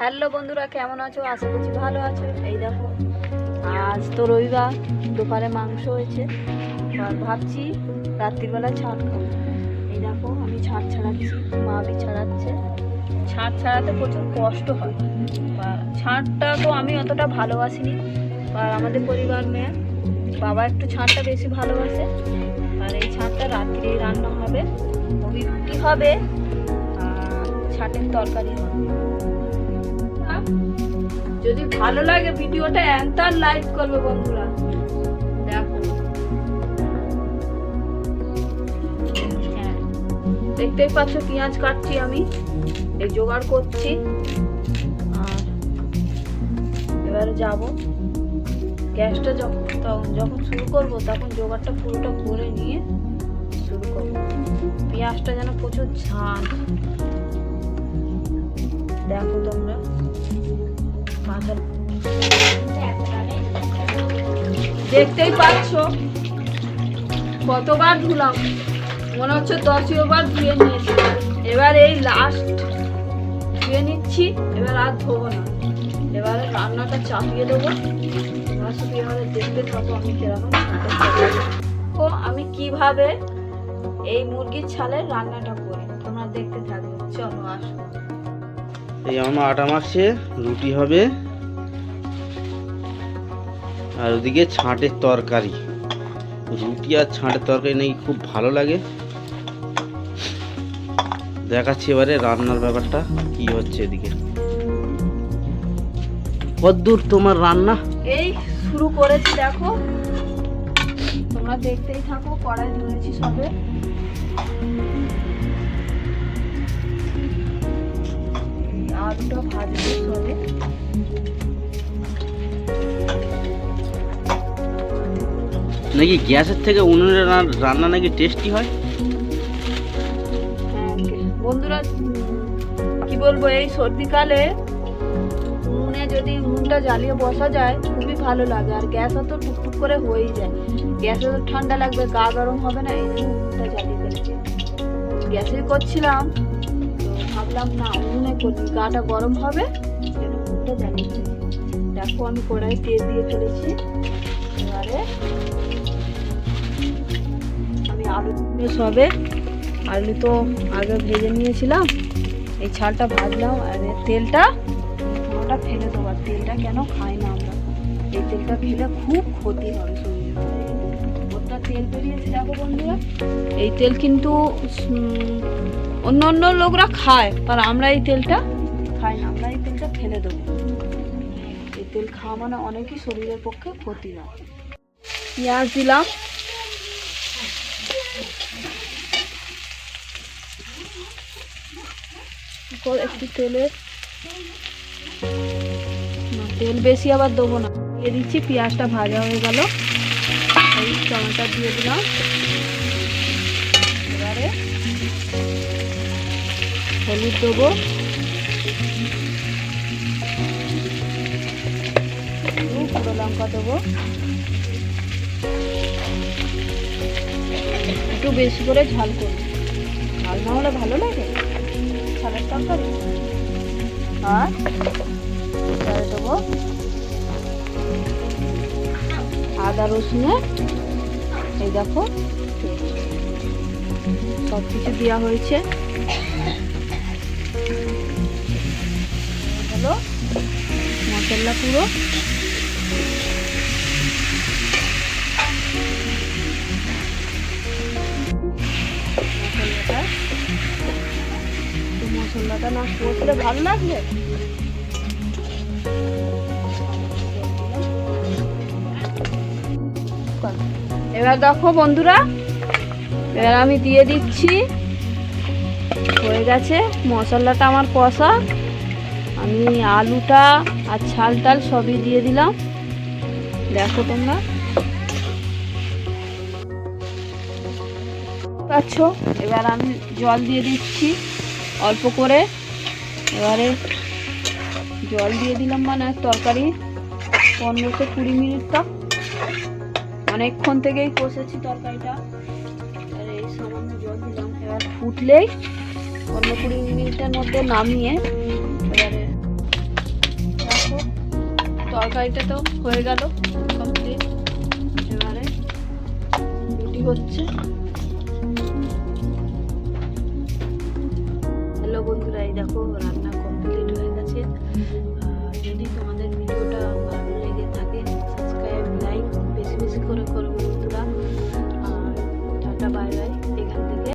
Hello বন্ধুরা, কেমন আছো? আশা করছি ভালো আছো। এই দেখো, আজ তো রবিবার, দুপুরে মাংস হয়েছে। আর ভাবছি রাত্রিবেলা ছাড় খাব। এই দেখো, আমি ছাড় ছাড়াচ্ছি, মা বি ছাড়াচ্ছে। ছাড় ছাড়াতে প্রচুর কষ্ট হয়। বা ছাড়টা তো আমি অতটা ভালোবাসিনি। আর আমাদের পরিবার মেয়ে, বাবা একটু ছাড়টা বেশি ভালোবাসে। আর এই ছাড়টা রাত্রেই রান্না হবে। রুটি হবে, আর ছাটের তরকারি হবে। যদি ভালো লাগে ভিডিওটা একটার লাইক করবে বন্ধুরা। হ্যাঁ দেখতেই পাচ্ছ পেঁয়াজ কাটছি আমি, এই জোগাড় করছি। আর এবারে যাব। গ্যাসটা যখন যখন শুরু করব, তখন জোগাড়টা পুরোটা করে নিয়ে শুরু করব। পেঁয়াজটা যেন প্রচুর ঝাল। দেখো তোমরা। দেখতেই পাচ্ছ? কতবার ধুলাম। মনে হচ্ছে দশীয় বার ধুয়ে নিয়েছি। এবার এই লাস্ট ধুয়ে নিচ্ছি, এবার আর ধোবো না। এবারে রান্নাটা চাপিয়ে দেবো। এবারে দেখতে থাকো আমি কীরকম। ও আমি কীভাবে এই মুরগির ছালের রান্নাটা করি। তোমরা দেখতে থাকবে চলো আসো। এই আমার আটা মাখছে, রুটি হবে আর ওদিকে ছাঁটের তরকারি। রুটি আর ছাঁটের তরকারি নাকি খুব ভালো লাগে। দেখাচ্ছি এবারে রান্নার ব্যাপারটা, কি হচ্ছে এদিকে। কদ্দূর, তোমার রান্না? এই শুরু করেছি, দেখো। তোমরা দেখতেই থাকো, কড়াই ধরেছি সবে। আলুটা ভাজবো সবে। নাকি গ্যাসের থেকে উনুনের রান্না নাকি টেস্টি হয়? বন্ধুরা, কি বলব, এই সর্দিকালে উনুনে যদি উনুনটা জ্বালিয়ে বসা যায়, খুবই ভালো লাগে। আর গ্যাস তো টুকটুক করে হয়েই যায়। গ্যাসে তো ঠান্ডা লাগবে, গা গরম হবে না, এই জন্য উনুনটা জ্বালিয়ে ফেলেছি। গ্যাসে করছিলাম, ভাবলাম, না, উনুনে করি গাটা গরম হবে উনুনটা জ্বালিয়ে দেখো, আমি কড়াই তেল দিয়ে ফেলেছি। আমি আলু সবে আলু তো আগে ভেজে নিয়েছিলাম। এই ছালটা ভাজলাম আর তেলটা ওটা ফেলে দেবো। আর তেলটা কেন খাই না আমরা? এই তেলটা খেলে খুব ক্ষতি হবে ওটা তেল বেরিয়েছে দেখো বন্ধুরা। এই তেল কিন্তু অন্য অন্য লোকরা খায় আর আমরা এই তেলটা খাই না। আমরা এই তেলটা ফেলে দেবো। তেল খাওয়া মানে অনেকই শরীরের পক্ষে ক্ষতি হয় পেঁয়াজ দিলাম। একটু তেলে। তেল বেশি আবার দেবো না। দিয়ে দিচ্ছি, পেঁয়াজটা ভাজা হয়ে গেল। এই টমেটো দিয়ে দিলাম। এবারে হলুদ দেবো। লঙ্কা দেবো। একটু বেশি করে ঝাল করব। ঝাল না হলে ভালো লাগে? ছালের তরকারি? আর? দেবো। আদা রসুনের এই দেখো, সব কিছু দেওয়া হয়েছে। হলো মশলা পুরো। এবার দেখো বন্ধুরা, এবার আমি দিয়ে দিচ্ছি। হয়ে গেছে, মশলাটা আমার কষা। আমি আলুটা আর ছাল টাল সবই দিয়ে দিলাম। দেখো তোমরা। পাচ্ছ? এবার আমি জল দিয়ে দিচ্ছি অল্প করে। এবারে জল দিয়ে দিলাম মানে তরকারি। পনেরোশো কুড়ি মিনিট অনেকক্ষণ থেকেই কষেছি তরকারিটা। আর এই সামান্য জল দিলাম। এবার ফুটলেই পনেরো কুড়ি মিনিটের মধ্যে নামিয়ে এবারে তরকারিটা তো হয়ে গেল কমপ্লিট এবারে রুটি হচ্ছে। দেখো রান্না